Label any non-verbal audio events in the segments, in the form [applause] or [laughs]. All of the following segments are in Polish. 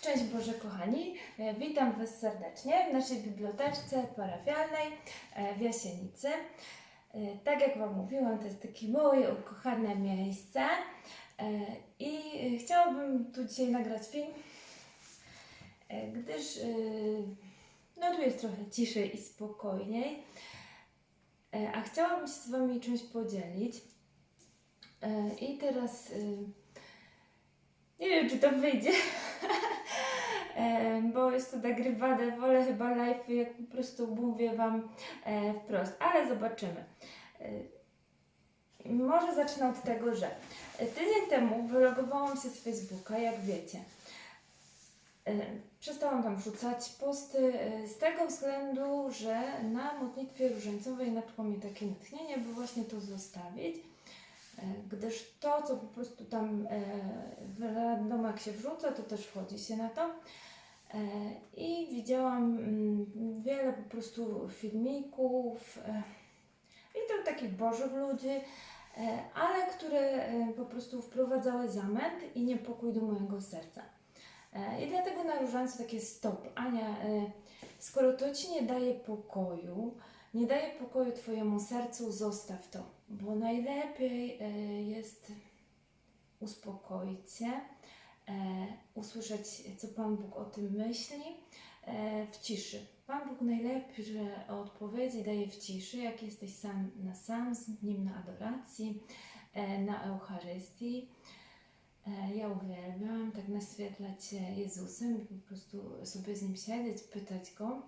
Szczęść Boże kochani, E, witam Was serdecznie w naszej biblioteczce parafialnej e, w Jasienicy. E, Tak jak Wam mówiłam, to jest takie moje ukochane miejsce i chciałabym tu dzisiaj nagrać film, gdyż no tu jest trochę ciszej i spokojniej, a chciałabym się z Wami czymś podzielić. I teraz nie wiem, czy to wyjdzie. [laughs] Bo jest to nagrywane, wolę chyba live, jak po prostu mówię Wam e, wprost, ale zobaczymy. E, może zacznę od tego, że tydzień temu wylogowałam się z Facebooka, jak wiecie. E, Przestałam tam wrzucać posty z tego względu, że na modlitwie różańcowej natkło mnie takie natchnienie, by właśnie to zostawić, gdyż to, co po prostu tam e, wiadomo jak się wrzuca, to też wchodzi się na to. E, I widziałam mm, wiele po prostu filmików e, i to takich bożych ludzi, e, ale które e, po prostu wprowadzały zamęt i niepokój do mojego serca. E, I dlatego na różańcu takie stop. Ania, e, skoro to ci nie daje pokoju, nie daje pokoju Twojemu sercu, zostaw to, bo najlepiej e, jest uspokoić się, e, usłyszeć, co Pan Bóg o tym myśli e, w ciszy. Pan Bóg najlepiej że odpowiedzi daje w ciszy, jak jesteś sam na sam z Nim na adoracji, na Eucharystii. Ja uwielbiam tak naświetlać się Jezusem po prostu sobie z Nim siedzieć, pytać Go.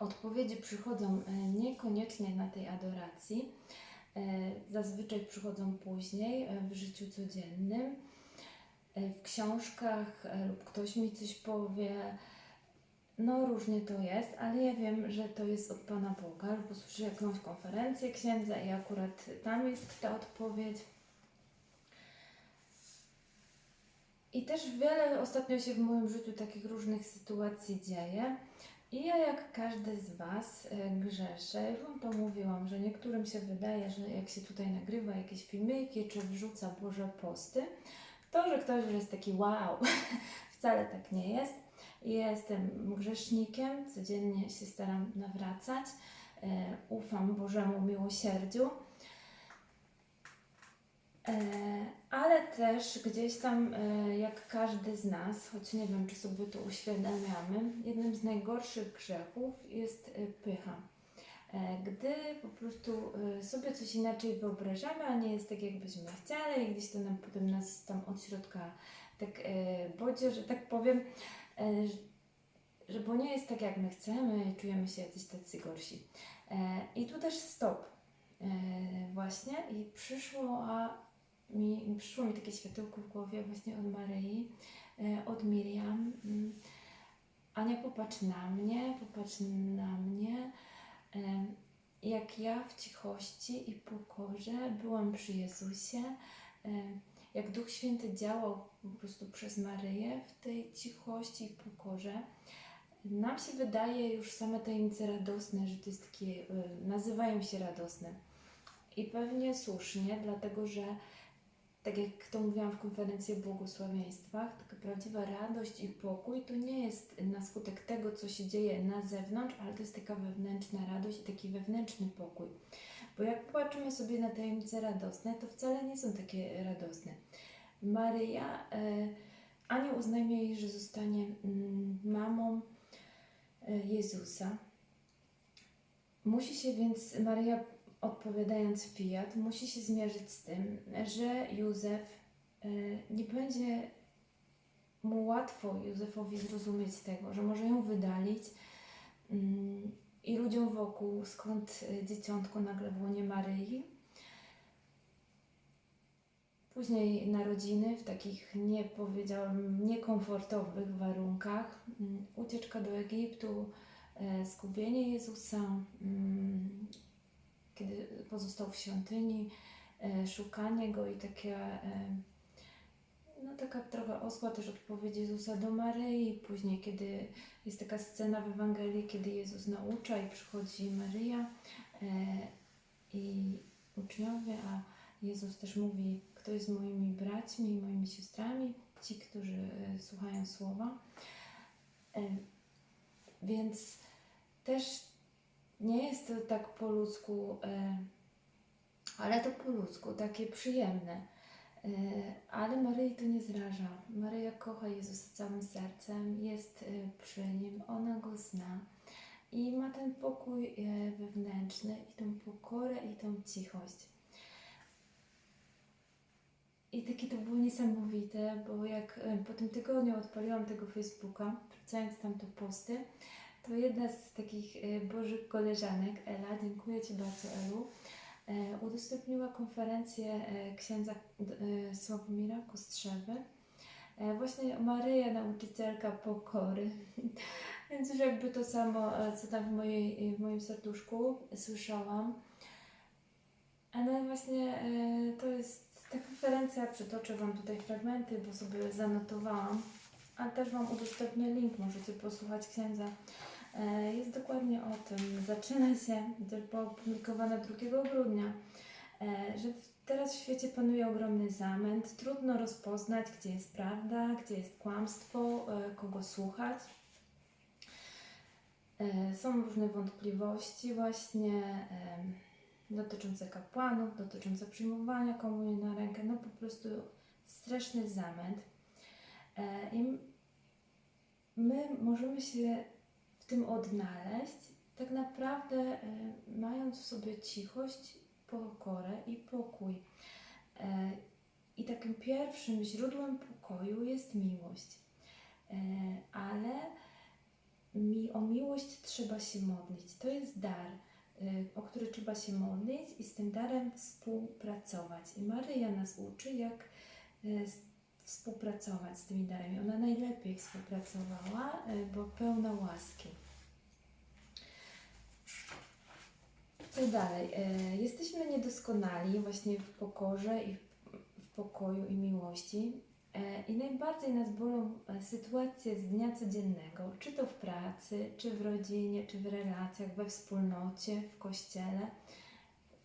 Odpowiedzi przychodzą niekoniecznie na tej adoracji, zazwyczaj przychodzą później e, w życiu codziennym, e, w książkach e, lub ktoś mi coś powie. No różnie to jest, ale ja wiem, że to jest od Pana Boga, lub usłyszę jakąś konferencję księdza i akurat tam jest ta odpowiedź. I też wiele ostatnio się w moim życiu takich różnych sytuacji dzieje. I ja, jak każdy z Was, e, grzeszę. Już Wam to mówiłam, że niektórym się wydaje, że jak się tutaj nagrywa jakieś filmiki, czy wrzuca Boże posty, to, że ktoś jest taki wow, [laughs] wcale tak nie jest. Jestem grzesznikiem, codziennie się staram nawracać, e, ufam Bożemu miłosierdziu. E, ale też gdzieś tam, e, jak każdy z nas, choć nie wiem, czy sobie to uświadamiamy, jednym z najgorszych grzechów jest e, pycha. Gdy po prostu sobie coś inaczej wyobrażamy, a nie jest tak, jakbyśmy chcieli, i gdzieś to nam potem nas tam od środka tak bodzie, że tak powiem, że- bo nie jest tak, jak my chcemy, czujemy się jacyś tacy gorsi. I tu też stop. Właśnie i przyszło, a mi, przyszło mi takie światełko w głowie właśnie od Maryi, e, od Miriam. Mm. Ania, popatrz na mnie, popatrz na mnie. Jak ja w cichości i pokorze byłam przy Jezusie, jak Duch Święty działał po prostu przez Maryję w tej cichości i pokorze. Nam się wydaje już same tajemnice radosne, że to jest takie, e, nazywają się radosne. I pewnie słusznie, dlatego że tak jak to mówiłam w konferencji o błogosławieństwach, taka prawdziwa radość i pokój to nie jest na skutek tego, co się dzieje na zewnątrz, ale to jest taka wewnętrzna radość i taki wewnętrzny pokój. Bo jak popatrzymy sobie na tajemnice radosne, to wcale nie są takie radosne. Maryja, e, anioł oznajmia jej, że zostanie mm, mamą e, Jezusa. Musi się więc Maryja odpowiadając fiat, musi się zmierzyć z tym, że Józef e, nie będzie mu łatwo Józefowi zrozumieć tego, że może ją wydalić mm, i ludziom wokół, skąd e, dzieciątko nagle w łonie Maryi. Później narodziny w takich, nie powiedziałam, niekomfortowych warunkach. Mm, Ucieczka do Egiptu, e, zgubienie Jezusa, mm, kiedy pozostał w świątyni, e, szukanie go i takie, e, no taka trochę oskła też odpowiedź Jezusa do Maryi. Później, kiedy jest taka scena w Ewangelii, kiedy Jezus naucza i przychodzi Maryja e, i uczniowie, a Jezus też mówi, kto jest moimi braćmi i moimi siostrami, ci, którzy słuchają słowa. Więc też nie jest to tak po ludzku, e, ale to po ludzku, takie przyjemne. E, Ale Maryi to nie zraża. Maryja kocha Jezusa całym sercem, jest e, przy Nim, ona Go zna i ma ten pokój wewnętrzny i tą pokorę i tą cichość. I takie to było niesamowite, bo jak po tym tygodniu odpaliłam tego Facebooka, wrzucając tam te posty, to jedna z takich e, bożych koleżanek, Ela, dziękuję Ci bardzo Elu, e, udostępniła konferencję e, księdza Sławomira Kostrzewy. Właśnie Maryja, nauczycielka pokory. [laughs] Więc już jakby to samo, co tam w, mojej, w moim serduszku słyszałam. Ale właśnie e, to jest ta konferencja, przytoczę Wam tutaj fragmenty, bo sobie zanotowałam, a też Wam udostępnię link, możecie posłuchać księdza. E, Jest dokładnie o tym. Zaczyna się, było opublikowane 2 grudnia, e, że teraz w świecie panuje ogromny zamęt. Trudno rozpoznać, gdzie jest prawda, gdzie jest kłamstwo, e, kogo słuchać. Są różne wątpliwości właśnie dotyczące kapłanów, dotyczące przyjmowania komunii na rękę, no po prostu straszny zamęt. I my możemy się tym odnaleźć, tak naprawdę e, mając w sobie cichość, pokorę i pokój. E, I takim pierwszym źródłem pokoju jest miłość. E, Ale mi, o miłość trzeba się modlić. To jest dar, o który trzeba się modlić i z tym darem współpracować. I Maryja nas uczy, jak s- współpracować z tymi darami. Ona najlepiej współpracowała, y, bo pełna łaski. Co dalej? E, Jesteśmy niedoskonali właśnie w pokorze i w- pokoju i miłości. E, I najbardziej nas bolą sytuacje z dnia codziennego, czy to w pracy, czy w rodzinie, czy w relacjach, we wspólnocie, w kościele,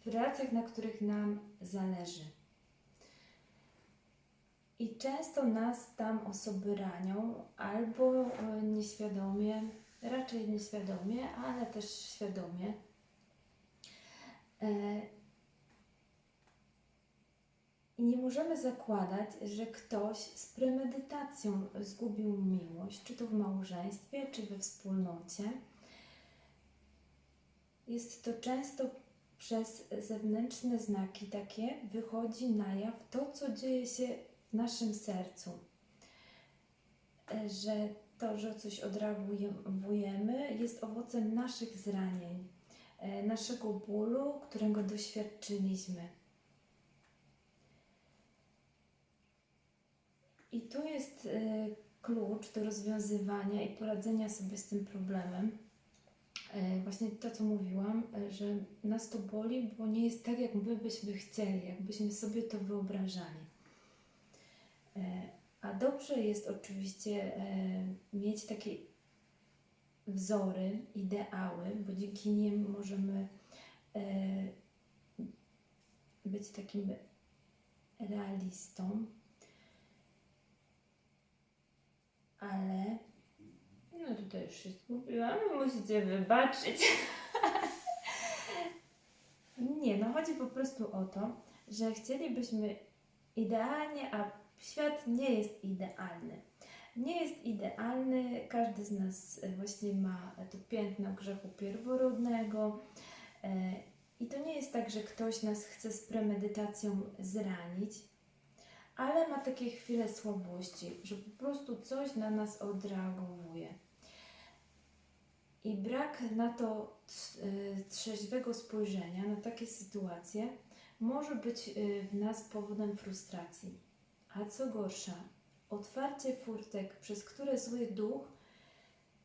w relacjach, na których nam zależy. I często nas tam osoby ranią, albo e, nieświadomie, raczej nieświadomie, ale też świadomie. E, I nie możemy zakładać, że ktoś z premedytacją zgubił miłość, czy to w małżeństwie, czy we wspólnocie. Jest to często przez zewnętrzne znaki takie wychodzi na jaw to, co dzieje się w naszym sercu. E, Że to, że coś odreagujemy, jest owocem naszych zranień, e, naszego bólu, którego doświadczyliśmy. I tu jest e, klucz do rozwiązywania i poradzenia sobie z tym problemem. Właśnie to, co mówiłam, że nas to boli, bo nie jest tak, jak my byśmy chcieli, jakbyśmy sobie to wyobrażali. E, A dobrze jest oczywiście e, mieć takie wzory, ideały, bo dzięki nim możemy e, być takim realistą, ale no tutaj już się zgubiłam, musicie wybaczyć. [laughs] Nie, no chodzi po prostu o to, że chcielibyśmy idealnie, a świat nie jest idealny. Nie jest idealny, każdy z nas e, właśnie ma to piętno grzechu pierworodnego. e, I to nie jest tak, że ktoś nas chce z premedytacją zranić, ale ma takie chwile słabości, że po prostu coś na nas odreagowuje. I brak na to y, trzeźwego spojrzenia na takie sytuacje może być w nas powodem frustracji. A co gorsza, otwarcie furtek, przez które zły duch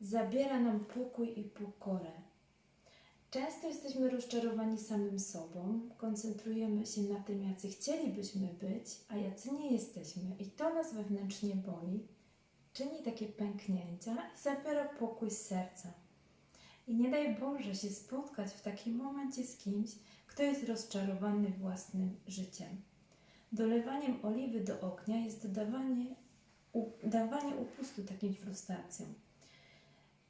zabiera nam pokój i pokorę. Często jesteśmy rozczarowani samym sobą, koncentrujemy się na tym, jacy chcielibyśmy być, a jacy nie jesteśmy, i to nas wewnętrznie boli, czyni takie pęknięcia i zabiera pokój z serca. I nie daj Boże się spotkać w takim momencie z kimś, kto jest rozczarowany własnym życiem. Dolewaniem oliwy do ognia jest dodawanie, u, dawanie upustu takim frustracjom.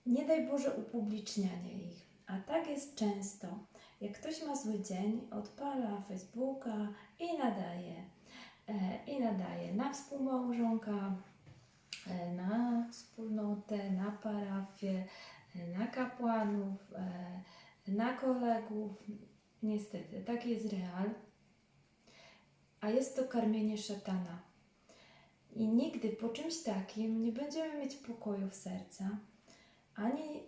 Nie daj Boże upublicznianie ich, a tak jest często. Jak ktoś ma zły dzień, odpala Facebooka i nadaje. E, I nadaje na współmałżonka, e, na wspólnotę, na parafię, e, na kapłanów, e, na kolegów. Niestety, taki jest real. A jest to karmienie szatana. I nigdy po czymś takim nie będziemy mieć pokoju w serca, ani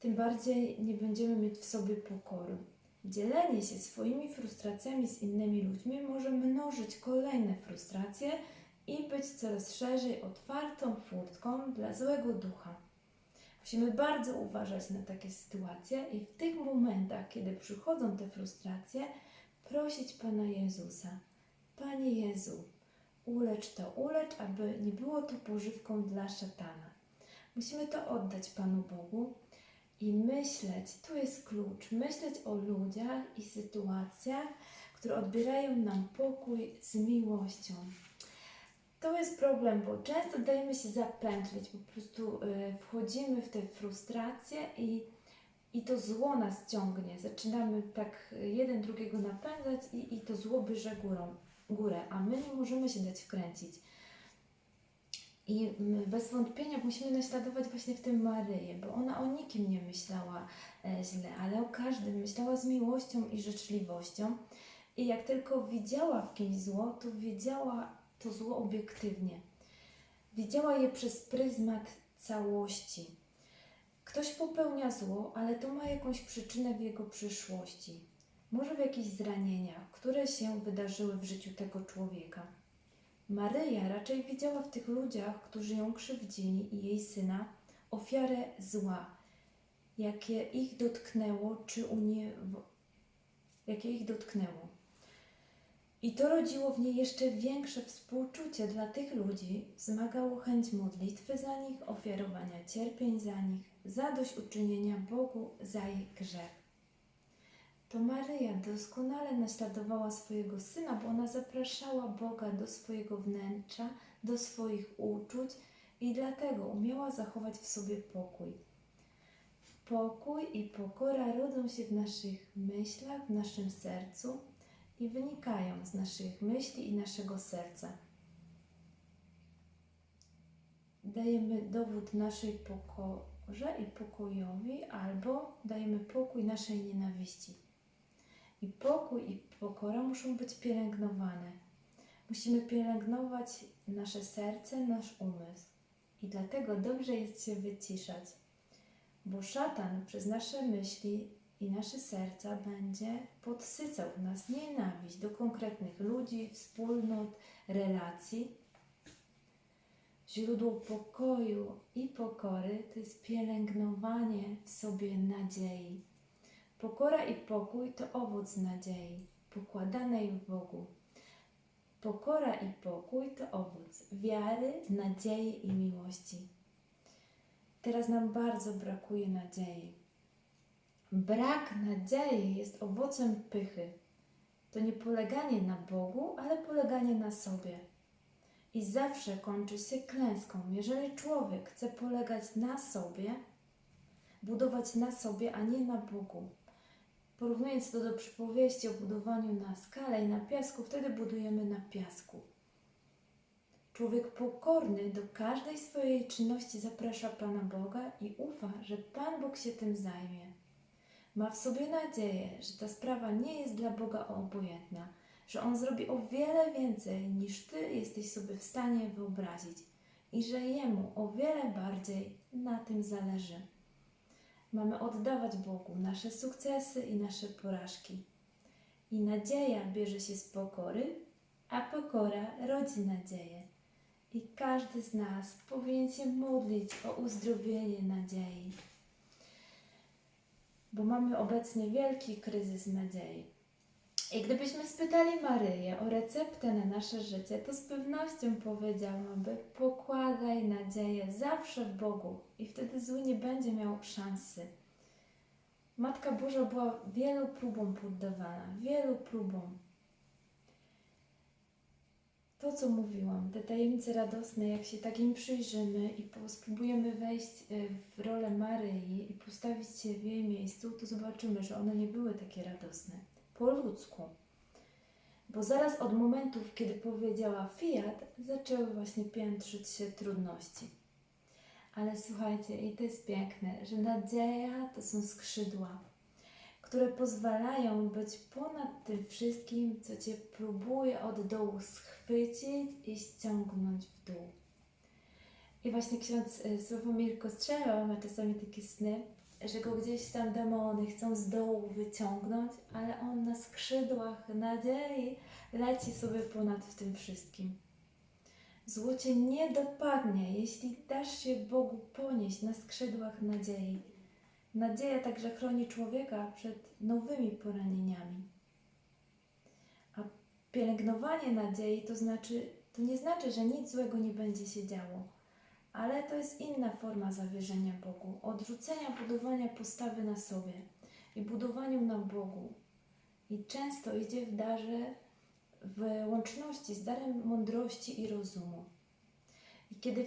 tym bardziej nie będziemy mieć w sobie pokory. Dzielenie się swoimi frustracjami z innymi ludźmi może mnożyć kolejne frustracje i być coraz szerzej otwartą furtką dla złego ducha. Musimy bardzo uważać na takie sytuacje i w tych momentach, kiedy przychodzą te frustracje, prosić Pana Jezusa. Panie Jezu, ulecz to, ulecz, aby nie było to pożywką dla szatana. Musimy to oddać Panu Bogu i myśleć, tu jest klucz, myśleć o ludziach i sytuacjach, które odbierają nam pokój z miłością. To jest problem, bo często dajemy się zapętlić, po prostu y, wchodzimy w te frustracje i, i to zło nas ciągnie. Zaczynamy tak jeden drugiego napędzać i, i to zło bierze górą, górę, a my nie możemy się dać wkręcić. I bez wątpienia musimy naśladować właśnie w tym Maryję, bo ona o nikim nie myślała e, źle, ale o każdym myślała z miłością i życzliwością. I jak tylko widziała w kimś zło, to wiedziała to zło obiektywnie. Widziała je przez pryzmat całości. Ktoś popełnia zło, ale to ma jakąś przyczynę w jego przyszłości. Może w jakichś zranieniach, które się wydarzyły w życiu tego człowieka. Maryja raczej widziała w tych ludziach, którzy ją krzywdzili i jej syna, ofiarę zła, jakie ich dotknęło, czy unie... jakie ich dotknęło. I to rodziło w niej jeszcze większe współczucie dla tych ludzi, wzmagało chęć modlitwy za nich, ofiarowania cierpień za nich, zadośćuczynienia Bogu za ich grzech. To Maryja doskonale naśladowała swojego syna, bo ona zapraszała Boga do swojego wnętrza, do swoich uczuć i dlatego umiała zachować w sobie pokój. Pokój i pokora rodzą się w naszych myślach, w naszym sercu i wynikają z naszych myśli i naszego serca. Dajemy dowód naszej i pokojowi, albo dajemy pokój naszej nienawiści. I pokój i pokora muszą być pielęgnowane. Musimy pielęgnować nasze serce, nasz umysł. I dlatego dobrze jest się wyciszać, bo szatan przez nasze myśli i nasze serca będzie podsycał w nas nienawiść do konkretnych ludzi, wspólnot, relacji. Źródło pokoju i pokory to jest pielęgnowanie w sobie nadziei. Pokora i pokój to owoc nadziei, pokładanej w Bogu. Pokora i pokój to owoc wiary, nadziei i miłości. Teraz nam bardzo brakuje nadziei. Brak nadziei jest owocem pychy. To nie poleganie na Bogu, ale poleganie na sobie. I zawsze kończy się klęską. Jeżeli człowiek chce polegać na sobie, budować na sobie, a nie na Bogu. Porównując to do przypowieści o budowaniu na skalę i na piasku, wtedy budujemy na piasku. Człowiek pokorny do każdej swojej czynności zaprasza Pana Boga i ufa, że Pan Bóg się tym zajmie. Ma w sobie nadzieję, że ta sprawa nie jest dla Boga obojętna, że On zrobi o wiele więcej niż Ty jesteś sobie w stanie wyobrazić i że Jemu o wiele bardziej na tym zależy. Mamy oddawać Bogu nasze sukcesy i nasze porażki. I nadzieja bierze się z pokory, a pokora rodzi nadzieję. I każdy z nas powinien się modlić o uzdrowienie nadziei. Bo mamy obecnie wielki kryzys nadziei. I gdybyśmy spytali Maryję o receptę na nasze życie, to z pewnością powiedziałaby: pokładaj nadzieję zawsze w Bogu i wtedy zły nie będzie miał szansy. Matka Boża była wielu próbom poddawana, wielu próbom, to, co mówiłam, te tajemnice radosne, jak się tak im przyjrzymy i spróbujemy wejść e, w rolę Maryi i postawić się w jej miejscu, to zobaczymy, że one nie były takie radosne. Po ludzku. Bo zaraz od momentów, kiedy powiedziała fiat, zaczęły właśnie piętrzyć się trudności. Ale słuchajcie, i to jest piękne, że nadzieja to są skrzydła, które pozwalają być ponad tym wszystkim, co cię próbuje od dołu schwycić i ściągnąć w dół. I właśnie ksiądz e, Sławomir Kostrzewa ma czasami takie sny, że go gdzieś tam demony chcą z dołu wyciągnąć, ale on na skrzydłach nadziei leci sobie ponad w tym wszystkim. Zło cię nie dopadnie, jeśli dasz się Bogu ponieść na skrzydłach nadziei. Nadzieja także chroni człowieka przed nowymi poranieniami. A pielęgnowanie nadziei to znaczy, to nie znaczy, że nic złego nie będzie się działo, ale to jest inna forma zawierzenia Bogu, odrzucenia budowania postawy na sobie i budowaniu na Bogu. I często idzie w darze w łączności z darem mądrości i rozumu. I kiedy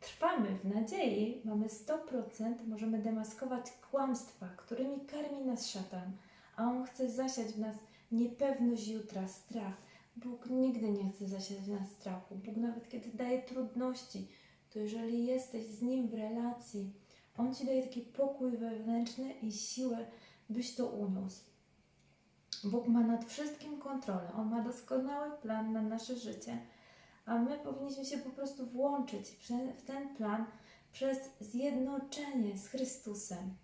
trwamy w nadziei, mamy 100%, możemy demaskować kłamstwa, którymi karmi nas szatan, a on chce zasiać w nas niepewność jutra, strach. Bóg nigdy nie chce zasiać w nas strachu. Bóg nawet kiedy daje trudności, to jeżeli jesteś z Nim w relacji, On Ci daje taki pokój wewnętrzny i siłę, byś to uniósł. Bóg ma nad wszystkim kontrolę. On ma doskonały plan na nasze życie, a my powinniśmy się po prostu włączyć w ten plan przez zjednoczenie z Chrystusem.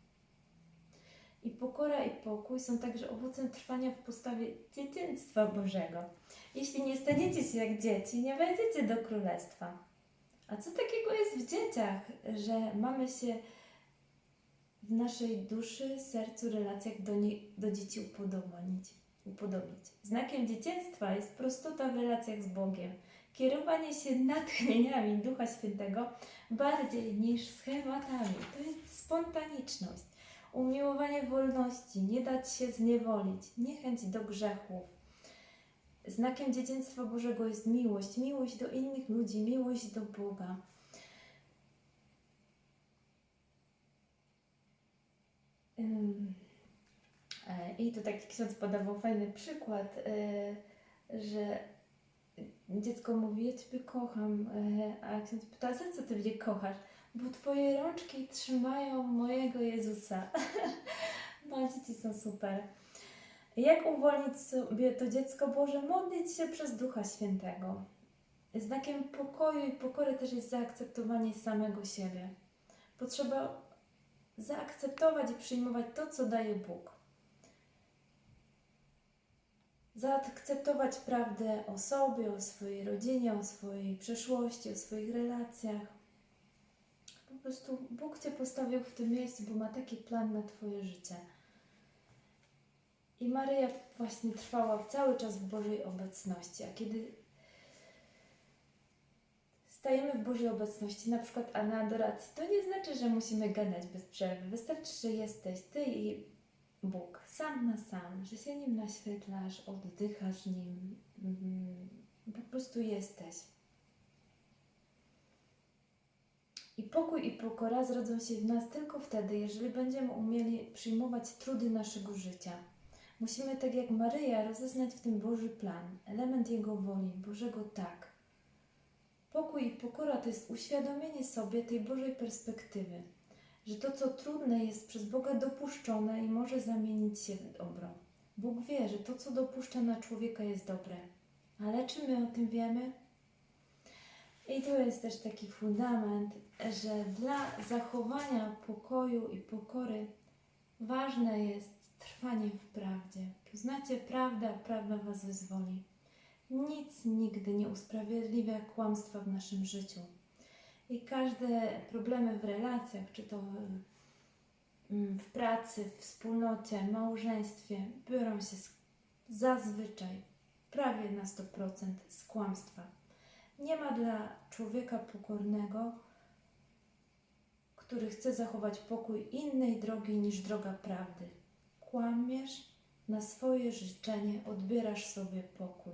I pokora i pokój są także owocem trwania w postawie dzieciństwa Bożego. Jeśli nie staniecie się jak dzieci, nie wejdziecie do królestwa. A co takiego jest w dzieciach, że mamy się w naszej duszy, sercu, relacjach do, nie, do dzieci upodobnić, upodobnić? Znakiem dzieciństwa jest prostota w relacjach z Bogiem, kierowanie się natchnieniami Ducha Świętego bardziej niż schematami. To jest spontaniczność, umiłowanie wolności, nie dać się zniewolić, niechęć do grzechów. Znakiem dzieciństwa Bożego jest miłość, miłość do innych ludzi, miłość do Boga. E, I tu taki ksiądz podawał fajny przykład, e, że dziecko mówi, ja Ciebie kocham, e, a ksiądz pyta, za co Ty mnie kochasz? Bo Twoje rączki trzymają mojego Jezusa. [laughs] No, dzieci są super. Jak uwolnić sobie to dziecko Boże? Modlić się przez Ducha Świętego. Znakiem pokoju i pokory też jest zaakceptowanie samego siebie. Potrzeba zaakceptować i przyjmować to, co daje Bóg. Zaakceptować prawdę o sobie, o swojej rodzinie, o swojej przeszłości, o swoich relacjach. Po prostu Bóg Cię postawił w tym miejscu, bo ma taki plan na Twoje życie. I Maryja właśnie trwała cały czas w Bożej obecności. A kiedy stajemy w Bożej obecności, na przykład a na adoracji, to nie znaczy, że musimy gadać bez przerwy. Wystarczy, że jesteś Ty i Bóg, sam na sam, że się Nim naświetlasz, oddychasz Nim, mm, po prostu jesteś. I pokój i pokora zrodzą się w nas tylko wtedy, jeżeli będziemy umieli przyjmować trudy naszego życia. Musimy, tak jak Maryja, rozeznać w tym Boży plan, element Jego woli, Bożego tak. Pokój i pokora to jest uświadomienie sobie tej Bożej perspektywy, że to, co trudne, jest przez Boga dopuszczone i może zamienić się w dobro. Bóg wie, że to, co dopuszcza na człowieka, jest dobre. Ale czy my o tym wiemy? I tu jest też taki fundament, że dla zachowania pokoju i pokory ważne jest trwanie w prawdzie. Poznacie prawdę, a prawda Was wyzwoli. Nic nigdy nie usprawiedliwia kłamstwa w naszym życiu. I każde problemy w relacjach, czy to mm, w pracy, w wspólnocie, małżeństwie, biorą się z, zazwyczaj prawie na 100% z kłamstwa. Nie ma dla człowieka pokornego, który chce zachować pokój innej drogi niż droga prawdy. Kłamiesz, na swoje życzenie odbierasz sobie pokój.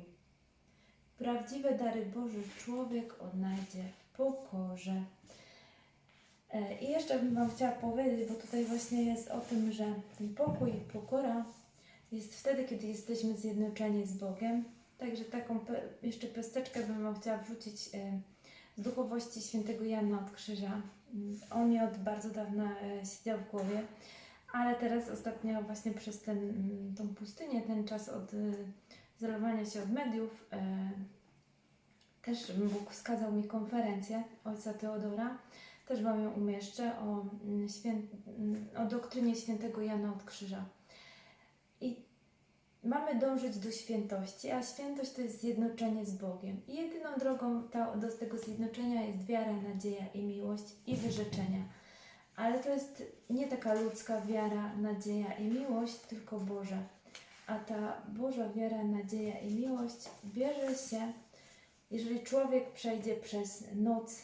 Prawdziwe dary Boże człowiek odnajdzie w pokorze. E, I jeszcze bym Wam chciała powiedzieć, bo tutaj właśnie jest o tym, że ten pokój i pokora jest wtedy, kiedy jesteśmy zjednoczeni z Bogiem. Także taką jeszcze pesteczkę bym Wam chciała wrzucić e, z duchowości świętego Jana od Krzyża. Mm, On mi od bardzo dawna e, siedział w głowie, ale teraz ostatnio właśnie przez ten, mm, tą pustynię, ten czas od e, zalewania się od mediów, e, też Bóg wskazał mi konferencję ojca Teodora. Też Wam ją umieszczę o, mm, mm, o doktrynie świętego Jana od Krzyża. I mamy dążyć do świętości, a świętość to jest zjednoczenie z Bogiem. I jedyną drogą ta, do tego zjednoczenia jest wiara, nadzieja i miłość i wyrzeczenia. Ale to jest nie taka ludzka wiara, nadzieja i miłość, tylko Boża. A ta Boża wiara, nadzieja i miłość bierze się, jeżeli człowiek przejdzie przez noc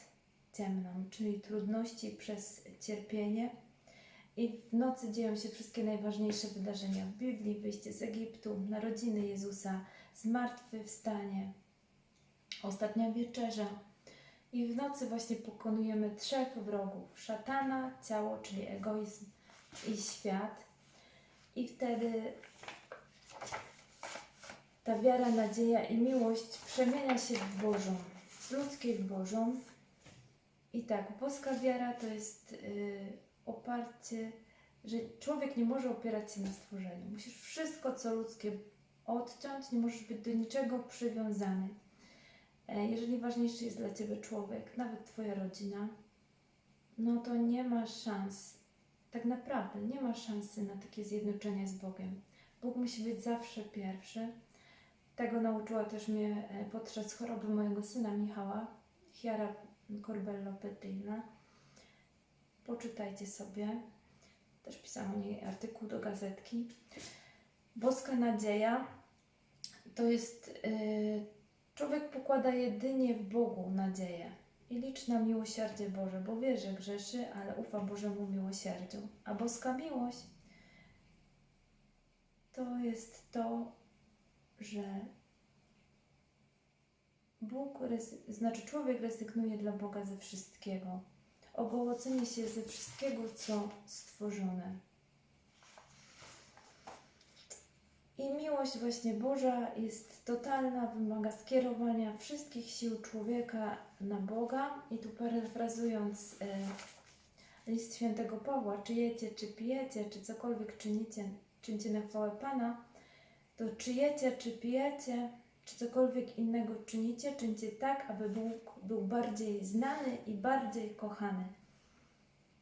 ciemną, czyli trudności przez cierpienie. I w nocy dzieją się wszystkie najważniejsze wydarzenia w Biblii: wyjście z Egiptu, narodziny Jezusa, zmartwychwstanie, ostatnia wieczerza. I w nocy właśnie pokonujemy trzech wrogów: szatana, ciało, czyli egoizm i świat. I wtedy ta wiara, nadzieja i miłość przemienia się w Bożą, z ludzkiej w Bożą. I tak, boska wiara to jest y, oparcie, że człowiek nie może opierać się na stworzeniu. Musisz wszystko, co ludzkie, odciąć, nie możesz być do niczego przywiązany. E, jeżeli ważniejszy jest dla Ciebie człowiek, nawet Twoja rodzina, no to nie ma szans, tak naprawdę nie ma szansy na takie zjednoczenie z Bogiem. Bóg musi być zawsze pierwszy. Tego nauczyła też mnie e, podczas choroby mojego syna Michała, Chiara Corbello Petrina. Poczytajcie sobie. Też pisałam o niej artykuł do gazetki. Boska nadzieja to jest. Yy, człowiek pokłada jedynie w Bogu nadzieję i liczy na miłosierdzie Boże, bo wie, że grzeszy, ale ufa Bożemu miłosierdziu. A boska miłość to jest to, że Bóg, znaczy człowiek rezygnuje dla Boga ze wszystkiego. Ogołocenie się ze wszystkiego, co stworzone. I miłość właśnie Boża jest totalna, wymaga skierowania wszystkich sił człowieka na Boga. I tu parafrazując e, list świętego Pawła, czy jecie, czy pijecie, czy cokolwiek czynicie, czyńcie na chwałę Pana, to czy jecie, czy pijecie, czy cokolwiek innego czynicie, czyńcie tak, aby Bóg był bardziej znany i bardziej kochany.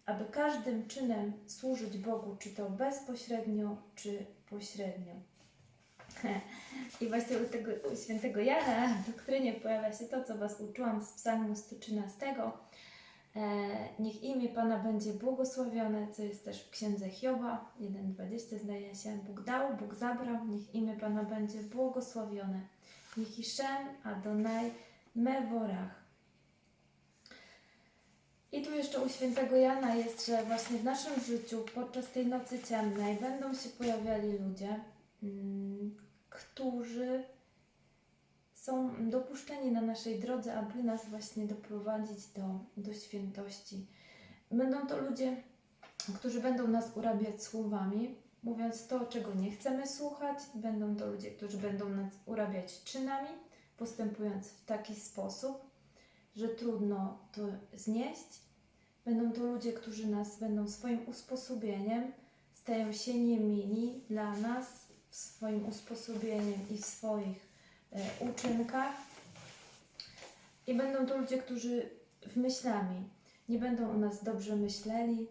Aby każdym czynem służyć Bogu, czy to bezpośrednio, czy pośrednio. [laughs] I właśnie u tego świętego Jana w doktrynie pojawia się to, co Was uczyłam z psalmu 113. E, niech imię Pana będzie błogosławione, co jest też w księdze Hioba 1,20 zdaje się. Bóg dał, Bóg zabrał, niech imię Pana będzie błogosławione. Niech Hiszem Adonai Mevorach. I tu jeszcze u świętego Jana jest, że właśnie w naszym życiu podczas tej nocy ciemnej będą się pojawiali ludzie, mm, którzy są dopuszczeni na naszej drodze, aby nas właśnie doprowadzić do, do świętości. Będą to ludzie, którzy będą nas urabiać słowami, mówiąc to, czego nie chcemy słuchać. Będą to ludzie, którzy będą nas urabiać czynami, postępując w taki sposób, że trudno to znieść. Będą to ludzie, którzy nas będą swoim usposobieniem, stają się niemili dla nas w swoim usposobieniem i w swoich e, uczynkach. I będą to ludzie, którzy w myślami nie będą o nas dobrze myśleli,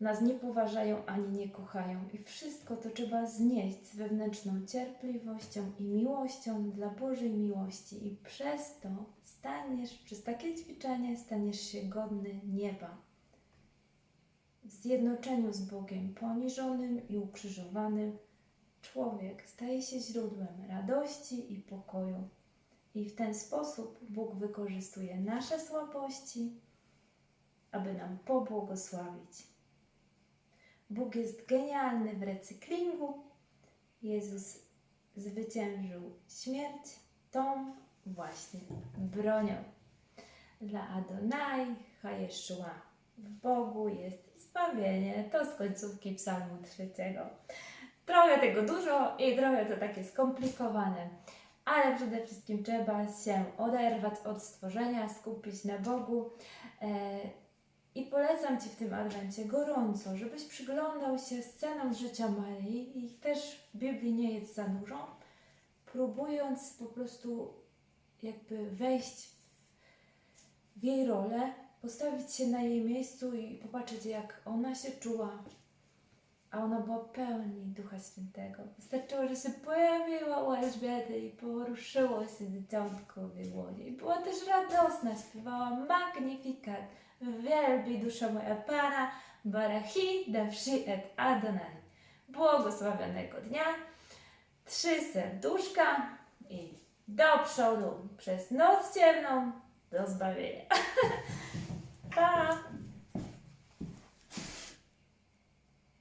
nas nie poważają ani nie kochają. I wszystko to trzeba znieść z wewnętrzną cierpliwością i miłością dla Bożej miłości. I przez to staniesz, przez takie ćwiczenie staniesz się godny nieba. W zjednoczeniu z Bogiem poniżonym i ukrzyżowanym człowiek staje się źródłem radości i pokoju. I w ten sposób Bóg wykorzystuje nasze słabości, aby nam pobłogosławić. Bóg jest genialny w recyklingu. Jezus zwyciężył śmierć tą właśnie bronią. Dla Adonai Hajeszua w Bogu jest zbawienie. To z końcówki psalmu trzeciego. Trochę tego dużo i trochę to takie skomplikowane, ale przede wszystkim trzeba się oderwać od stworzenia, skupić na Bogu. E, I polecam Ci w tym adwencie gorąco, żebyś przyglądał się scenom z życia Maryi. Ich też w Biblii nie jest za dużo, próbując po prostu jakby wejść w jej rolę, postawić się na jej miejscu i popatrzeć, jak ona się czuła. A ona była pełni Ducha Świętego. Wystarczyło, że się pojawiła u Elżbiety i poruszyło się dzieciątko w jej łonie. I była też radosna, śpiewała Magnifikat. Wielbi dusza moja Pana, Barachi, Davshi et Adonai. Błogosławionego dnia, trzy serduszka i do przodu przez noc ciemną do zbawienia. [laughs]